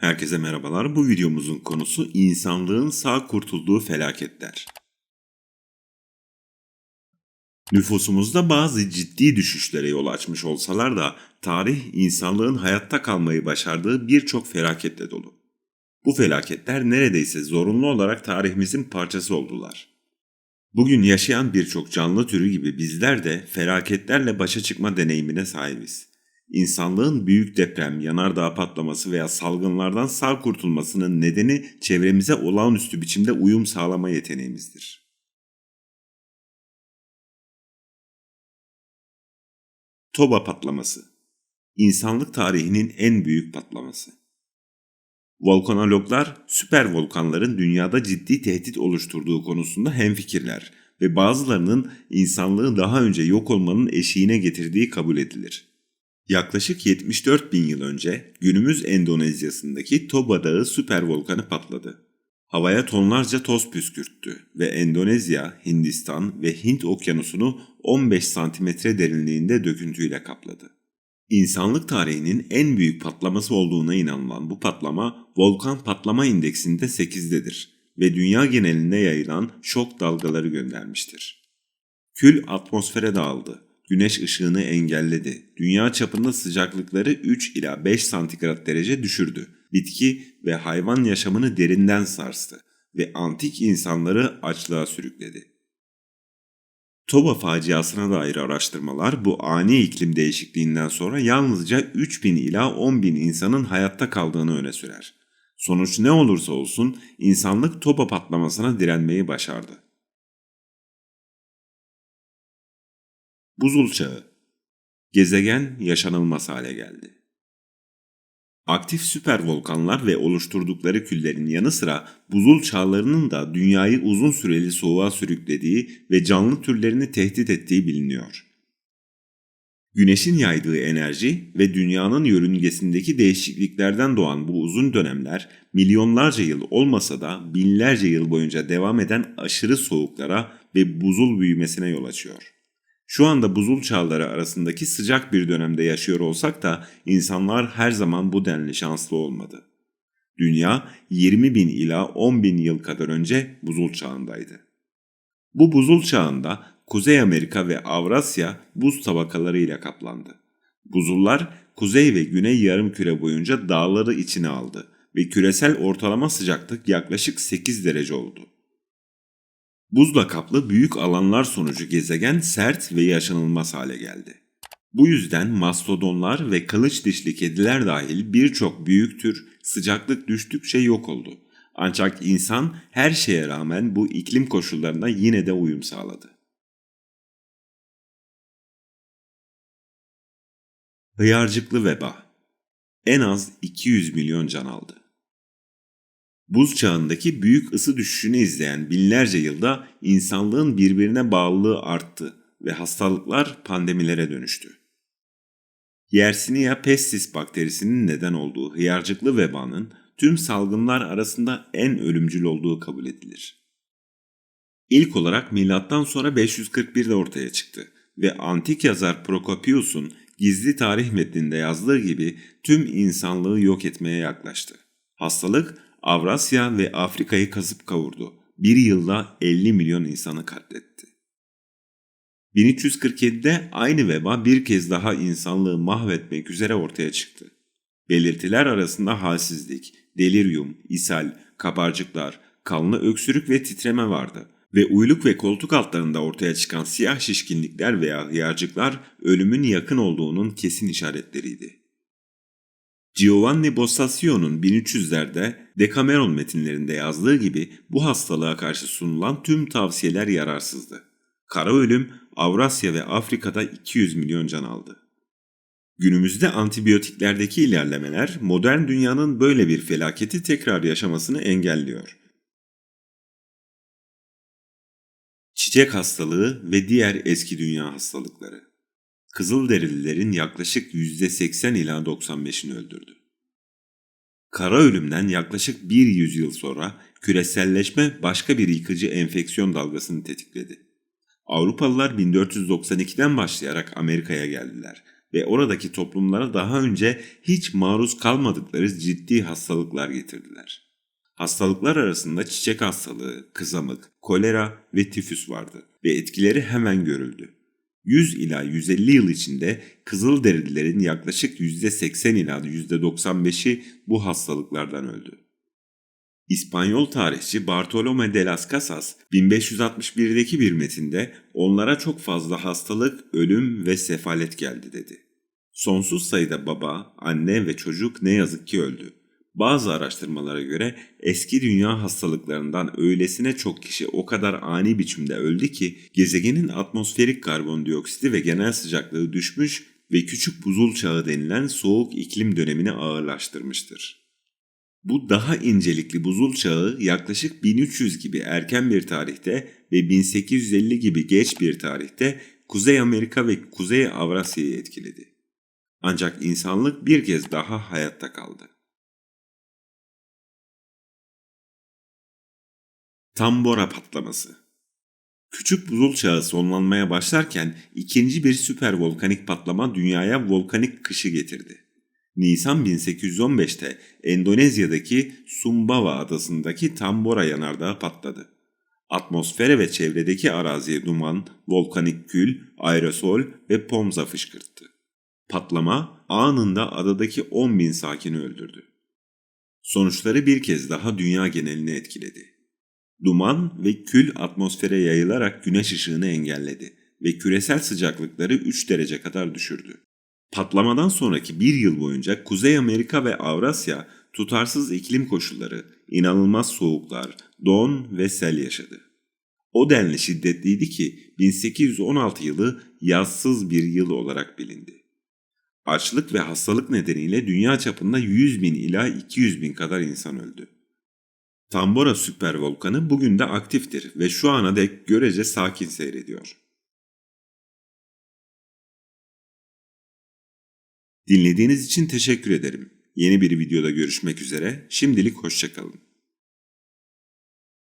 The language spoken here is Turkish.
Herkese merhabalar. Bu videomuzun konusu insanlığın sağ kurtulduğu felaketler. Nüfusumuzda bazı ciddi düşüşlere yol açmış olsalar da tarih insanlığın hayatta kalmayı başardığı birçok felaketle dolu. Bu felaketler neredeyse zorunlu olarak tarihimizin parçası oldular. Bugün yaşayan birçok canlı türü gibi bizler de felaketlerle başa çıkma deneyimine sahibiz. İnsanlığın büyük deprem, yanardağ patlaması veya salgınlardan sağ kurtulmasının nedeni çevremize olağanüstü biçimde uyum sağlama yeteneğimizdir. Toba patlaması İnsanlık tarihinin en büyük patlaması. Volkanologlar süper volkanların dünyada ciddi tehdit oluşturduğu konusunda hemfikirler ve bazılarının insanlığı daha önce yok olmanın eşiğine getirdiği kabul edilir. Yaklaşık 74 bin yıl önce günümüz Endonezya'sındaki Toba Dağı süper volkanı patladı. Havaya tonlarca toz püskürttü ve Endonezya, Hindistan ve Hint okyanusunu 15 santimetre derinliğinde döküntüyle kapladı. İnsanlık tarihinin en büyük patlaması olduğuna inanılan bu patlama volkan patlama indeksinde 8'dedir ve dünya genelinde yayılan şok dalgaları göndermiştir. Kül atmosfere dağıldı güneş ışığını engelledi. Dünya çapında sıcaklıkları 3 ila 5 santigrat derece düşürdü. Bitki ve hayvan yaşamını derinden sarstı ve antik insanları açlığa sürükledi. Toba faciasına dair araştırmalar bu ani iklim değişikliğinden sonra yalnızca 3000 ila 10.000 insanın hayatta kaldığını öne sürer. Sonuç ne olursa olsun insanlık Toba patlamasına direnmeyi başardı. Buzul Çağı Gezegen yaşanılmaz hale geldi. Aktif süper volkanlar ve oluşturdukları küllerin yanı sıra buzul çağlarının da dünyayı uzun süreli soğuğa sürüklediği ve canlı türlerini tehdit ettiği biliniyor. Güneşin yaydığı enerji ve dünyanın yörüngesindeki değişikliklerden doğan bu uzun dönemler milyonlarca yıl olmasa da binlerce yıl boyunca devam eden aşırı soğuklara ve buzul büyümesine yol açıyor. Şu anda buzul çağları arasındaki sıcak bir dönemde yaşıyor olsak da insanlar her zaman bu denli şanslı olmadı. Dünya 20 bin ila 10 bin yıl kadar önce buzul çağındaydı. Bu buzul çağında Kuzey Amerika ve Avrasya buz tabakalarıyla kaplandı. Buzullar kuzey ve güney yarım küre boyunca dağları içine aldı ve küresel ortalama sıcaklık yaklaşık 8 derece oldu. Buzla kaplı büyük alanlar sonucu gezegen sert ve yaşanılmaz hale geldi. Bu yüzden mastodonlar ve kılıç dişli kediler dahil birçok büyük tür sıcaklık düştükçe yok oldu. Ancak insan her şeye rağmen bu iklim koşullarına yine de uyum sağladı. Hıyarcıklı veba en az 200 milyon can aldı. Buz çağındaki büyük ısı düşüşünü izleyen binlerce yılda insanlığın birbirine bağlılığı arttı ve hastalıklar pandemilere dönüştü. Yersinia pestis bakterisinin neden olduğu hıyarcıklı vebanın tüm salgınlar arasında en ölümcül olduğu kabul edilir. İlk olarak milattan sonra 541'de ortaya çıktı ve antik yazar Prokopius'un gizli tarih metninde yazdığı gibi tüm insanlığı yok etmeye yaklaştı. Hastalık Avrasya ve Afrika'yı kasıp kavurdu. Bir yılda 50 milyon insanı katletti. 1347'de aynı veba bir kez daha insanlığı mahvetmek üzere ortaya çıktı. Belirtiler arasında halsizlik, deliryum, ishal, kabarcıklar, kanlı öksürük ve titreme vardı ve uyluk ve koltuk altlarında ortaya çıkan siyah şişkinlikler veya hıyarcıklar ölümün yakın olduğunun kesin işaretleriydi. Giovanni Boccacio'nun 1300'lerde Decameron metinlerinde yazdığı gibi bu hastalığa karşı sunulan tüm tavsiyeler yararsızdı. Kara ölüm Avrasya ve Afrika'da 200 milyon can aldı. Günümüzde antibiyotiklerdeki ilerlemeler modern dünyanın böyle bir felaketi tekrar yaşamasını engelliyor. Çiçek hastalığı ve diğer eski dünya hastalıkları. Kızılderililerin yaklaşık %80 ila 95'ini öldürdü. Kara ölümden yaklaşık bir yüzyıl sonra küreselleşme başka bir yıkıcı enfeksiyon dalgasını tetikledi. Avrupalılar 1492'den başlayarak Amerika'ya geldiler ve oradaki toplumlara daha önce hiç maruz kalmadıkları ciddi hastalıklar getirdiler. Hastalıklar arasında çiçek hastalığı, kızamık, kolera ve tifüs vardı ve etkileri hemen görüldü. 100 ila 150 yıl içinde Kızılderililerin yaklaşık %80 ila %95'i bu hastalıklardan öldü. İspanyol tarihçi Bartolomé de las Casas 1561'deki bir metinde onlara çok fazla hastalık, ölüm ve sefalet geldi dedi. Sonsuz sayıda baba, anne ve çocuk ne yazık ki öldü. Bazı araştırmalara göre eski dünya hastalıklarından öylesine çok kişi o kadar ani biçimde öldü ki gezegenin atmosferik karbondioksiti ve genel sıcaklığı düşmüş ve küçük buzul çağı denilen soğuk iklim dönemini ağırlaştırmıştır. Bu daha incelikli buzul çağı yaklaşık 1300 gibi erken bir tarihte ve 1850 gibi geç bir tarihte Kuzey Amerika ve Kuzey Avrasya'yı etkiledi. Ancak insanlık bir kez daha hayatta kaldı. Tambora patlaması Küçük buzul çağı sonlanmaya başlarken ikinci bir süper volkanik patlama dünyaya volkanik kışı getirdi. Nisan 1815'te Endonezya'daki Sumbawa adasındaki Tambora yanardağı patladı. Atmosfere ve çevredeki araziye duman, volkanik kül, aerosol ve pomza fışkırttı. Patlama anında adadaki 10 bin sakini öldürdü. Sonuçları bir kez daha dünya genelini etkiledi. Duman ve kül atmosfere yayılarak güneş ışığını engelledi ve küresel sıcaklıkları 3 derece kadar düşürdü. Patlamadan sonraki bir yıl boyunca Kuzey Amerika ve Avrasya tutarsız iklim koşulları, inanılmaz soğuklar, don ve sel yaşadı. O denli şiddetliydi ki 1816 yılı yazsız bir yıl olarak bilindi. Açlık ve hastalık nedeniyle dünya çapında 100 bin ila 200 bin kadar insan öldü. Tambora süpervolkanı bugün de aktiftir ve şu ana dek görece sakin seyrediyor. Dinlediğiniz için teşekkür ederim. Yeni bir videoda görüşmek üzere. Şimdilik hoşçakalın.